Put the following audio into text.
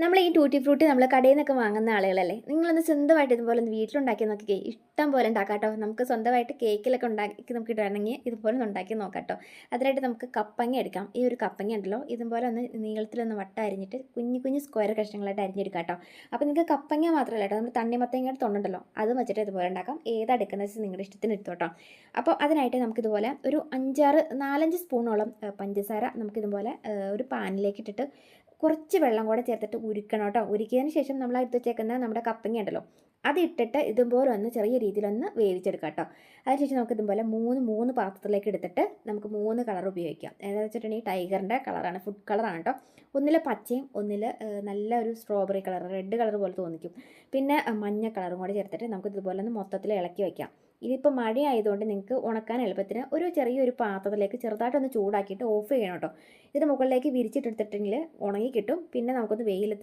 നമ്മൾ ഈ tutti Frooti നമ്മൾ കടയിൽ നിന്നൊക്കെ വാങ്ങുന്ന ആളുകളല്ലേ? നിങ്ങളൊന്ന് സ്വന്തമായിട്ട് ഇതുപോലെ ഒന്ന് വീട്ടിലുണ്ടാക്കി നോക്കിക്കേ. ഇഷ്ടം പോലെ ഉണ്ടാക്കാം കേട്ടോ നമുക്ക് സ്വന്തമായിട്ട് കേക്കിലൊക്കെ ഉണ്ടാക്കി നമുക്ക് ഇടണമെങ്കിൽ ഇതുപോലെ ഒന്ന് ഉണ്ടാക്കി നോക്കാട്ടോ. കേട്ടോ അതിനായിട്ട് നമുക്ക് കപ്പങ്ങ എടുക്കാം. ഈ ഒരു കപ്പങ്ങ ഉണ്ടല്ലോ ഇതുപോലെ ഒന്ന് നീളത്തിലൊന്ന് വട്ട അരിഞ്ഞിട്ട് കുഞ്ഞു കുഞ്ഞു സ്ക്വയർ കഷ്ണങ്ങളായിട്ട് അരിഞ്ഞെടുക്കാം കേട്ടോ അപ്പോൾ നിങ്ങൾക്ക് കപ്പങ്ങ മാത്രമല്ല കേട്ടോ. നമ്മൾ തണ്ണിമത്തങ്ങയുടെ തൊണ്ടുണ്ടല്ലോ അത് വെച്ചിട്ട് ഇതുപോലെ ഉണ്ടാക്കാം. ഏതെടുക്കുന്ന വെച്ചാൽ നിങ്ങളുടെ ഇഷ്ടത്തിന് എടുത്തോട്ടോ. അപ്പോൾ അതിനായിട്ട് നമുക്കിതുപോലെ ഒരു അഞ്ചാറ് നാലഞ്ച് സ്പൂണോളം പഞ്ചസാര നമുക്കിതുപോലെ ഒരു പാനിലേക്ക് ഇട്ടിട്ട് കുറച്ച് വെള്ളം കൂടെ ചേർത്തിട്ട് ഉരുക്കണം കേട്ടോ. ഉരുക്കിയതിന് ശേഷം നമ്മൾ എടുത്ത് വെച്ചേക്കുന്ന നമ്മുടെ കപ്പങ്ങ ഉണ്ടല്ലോ. അത് ഇട്ടിട്ട് ഇതുപോലെ ഒന്ന് ചെറിയ രീതിയിലൊന്ന് വേവിച്ചെടുക്കാം കേട്ടോ അതിനുശേഷം നമുക്ക് ഇതുപോലെ മൂന്ന് മൂന്ന് പാത്രത്തിലേക്ക് എടുത്തിട്ട് നമുക്ക് മൂന്ന് കളർ ഉപയോഗിക്കാം. ഏതാണെന്ന് വെച്ചിട്ടുണ്ടെങ്കിൽ ടൈഗറിന്റെ കളറാണ് ഫുഡ് കളറാണ് കേട്ടോ. ഒന്നിൽ പച്ചയും ഒന്നിൽ നല്ല ഒരു സ്ട്രോബെറി കളർ റെഡ് കളർ പോലെ തോന്നിക്കും. പിന്നെ മഞ്ഞ കളറും കൂടെ ചേർത്തിട്ട് നമുക്ക് ഇതുപോലെ ഒന്ന് മൊത്തത്തിൽ ഇളക്കി വയ്ക്കാം ഇതിപ്പോൾ മഴയായതുകൊണ്ട് നിങ്ങൾക്ക് ഉണക്കാൻ എളുപ്പത്തിന് ഒരു ചെറിയൊരു പാത്രത്തിലേക്ക് ചെറുതായിട്ടൊന്ന് ചൂടാക്കിയിട്ട് ഓഫ് ചെയ്യണം കേട്ടോ. ഇത് മുകളിലേക്ക് വിരിച്ചിട്ടെടുത്തിട്ടുണ്ടെങ്കിൽ ഉണങ്ങി കിട്ടും പിന്നെ നമുക്കൊന്ന് വെയിലത്ത്